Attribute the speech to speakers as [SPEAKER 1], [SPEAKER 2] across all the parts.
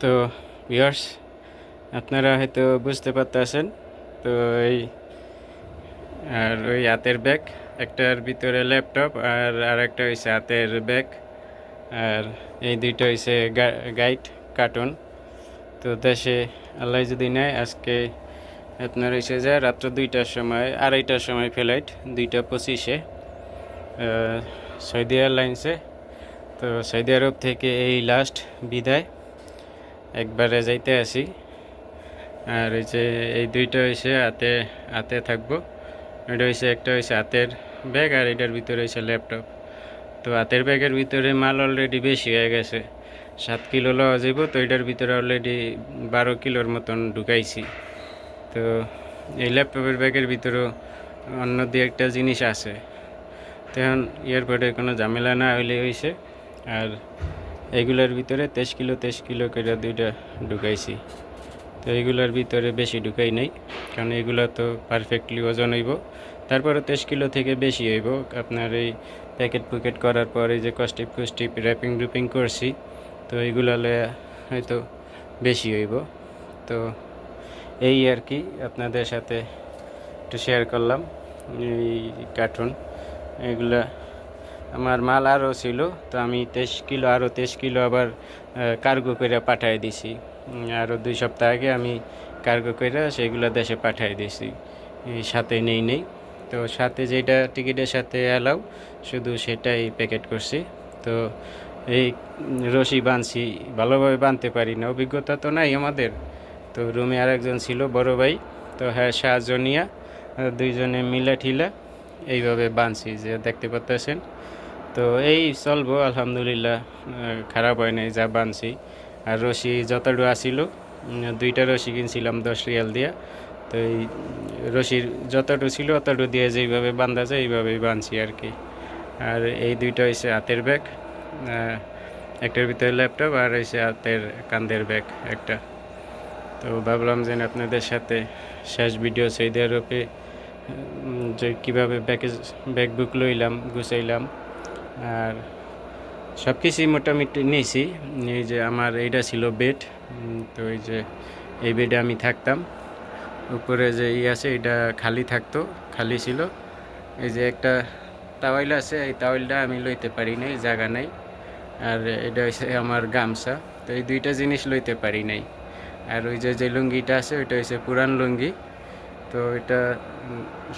[SPEAKER 1] তো ভিউয়ার্স আপনারা হয়তো বুঝতে পারতেছেন। তো এই, আর ওই হাতের ব্যাগ একটার ভিতরে ল্যাপটপ আর আরেকটা হয়েছে হাতের ব্যাগ আর এই দুইটা হয়েছে গাইড কার্টুন তো দেশে আল্লাহ যদি নেয়, আজকে আপনার হয়েছে যে রাত্র দুইটার সময়, আড়াইটার সময় ফ্লাইট দুইটা পঁচিশে সৌদি এয়ারলাইন্সে তো সৌদি আরব থেকে এই লাস্ট বিদায়। একবারে যাইতে আসি। আর এই যে এই দুইটা হয়েছে হাতে হাতে থাকব। এটা হয়েছে একটা হয়েছে হাতের ব্যাগ আর এটার ভিতরে হয়েছে ল্যাপটপ। তো হাতের ব্যাগের ভিতরে মাল অলরেডি বেশি হয়ে গেছে। সাত কিলো লওয়া যাব তো এটার ভিতরে অলরেডি বারো কিলোর মতন ঢুকাইছি। তো এই ল্যাপটপের ব্যাগের ভিতরেও অন্য দিয়ে একটা জিনিস আছে। তো এখন এয়ারপোর্টে কোনো ঝামেলা না হইলে হয়েছে আর এগুলোর ভিতরে তেইশ কিলো তেইশ কিলো করে দুইটা ঢুকাইছি। তো এগুলোর ভিতরে বেশি ঢুকাই নাই, কারণ এগুলো তো পারফেক্টলি ওজন হইব। তারপরে তেইশ কিলো থেকে বেশি হইব। আপনার এই প্যাকেট পুকেট করার পরে যে কস্টিপ কুস্টিপ র্যাপিং রুপিং করছি, তো এগুলো হয়তো বেশি হইব। তো এই আর কি আপনাদের সাথে একটু শেয়ার করলাম, এই কার্টুন এগুলা আমার মাল আরও ছিল, তো আমি তেইশ কিলো আরও তেইশ কিলো আবার কার্গো করে পাঠিয়ে দিছি। আরও দুই সপ্তাহ আগে আমি কার্গো করে সেগুলো দেশে পাঠিয়ে দিছি। সাথে নেই নেই। তো সাথে যেটা টিকিটের সাথে অ্যালাউ শুধু সেটাই প্যাকেট করছি। তো এই রশি বাঁধছি ভালোভাবে বাঁধতে পারি না। অভিজ্ঞতা তো নাই আমাদের। তো রুমে আরেকজন ছিল, বড় ভাই। তো হ্যাঁ সাহায্য নিয়ে দুইজনে মিলে ঠিলা এইভাবে বাঁধছি যে দেখতে পাচ্ছেন তো এই চলবো আলহামদুলিল্লাহ। খারাপ হয় নাই যা বাঁধছি আর রশি যতটুকু আসিল দুইটা রশি কিনছিলাম দশ রিয়াল দিয়ে। তো এই রশির যতটুকু ছিল অতটুকু দিয়ে যেইভাবে বাঁধা যায় এইভাবেই বাঁধছি আর কি। আর এই দুইটা হয়েছে হাতের ব্যাগ একটার ভিতরে ল্যাপটপ আর হয়েছে হাতের কান্দের ব্যাগ একটা। তো ভাবলাম যে আপনাদের সাথে শেষ ভিডিও সৌদি আরবে উম, যে কীভাবে ব্যাগেজ ব্যাগ বুক লইলাম গুছাইলাম। আর সব কিছুই মোটামুটি নিয়েছি। এই যে আমার এইটা ছিল বেড তো এই যে এই বেডে আমি থাকতাম। উপরে যে ই আছে এটা খালি থাকতো, খালি ছিল। এই যে একটা টাওয়াইল আছে, এই টাওয়াইলটা আমি লইতে পারি নাই, জায়গা নাই। আর এটা হচ্ছে আমার গামছা, তো এই দুইটা জিনিস লইতে পারি নাই। আর ওই যে যে লুঙ্গিটা আছে, ওইটা হচ্ছে পুরান লুঙ্গি। তো এটা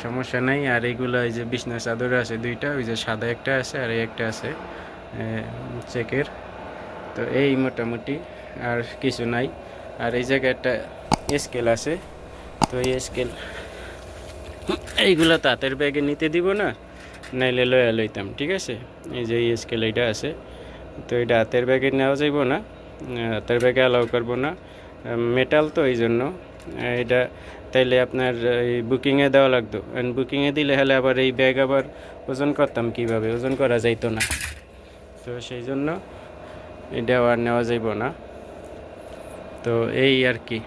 [SPEAKER 1] সমস্যা নাই। আর এইগুলো এই যে বিছনা চাদর আছে দুইটা, ওই যে সাদা একটা আছে আর এই একটা আছে চেকের। তো এই মোটামুটি আর কিছু নাই। আর এই জায়গায় একটা স্কেল আছে, তো এই স্কেল, এইগুলো তো হাতের ব্যাগে নিতে দিব না, নাইলে লয়া লইতাম, ঠিক আছে? এই যে এই স্কেল এইটা আছে, তো এটা হাতের ব্যাগে নেওয়া যাইব না, হাতের ব্যাগে অ্যালাউ করব না। মেটাল তো এই জন্য এটা তাইলে আপনার এই বুকিংয়ে দেওয়া লাগতো। বুকিংয়ে দিলে হলে আবার এই ব্যাগ আবার ওজন করতাম কীভাবে? ওজন করা যাইতো না। তো সেই জন্য এটা আর নেওয়া যাইব না। তো এই আর কি।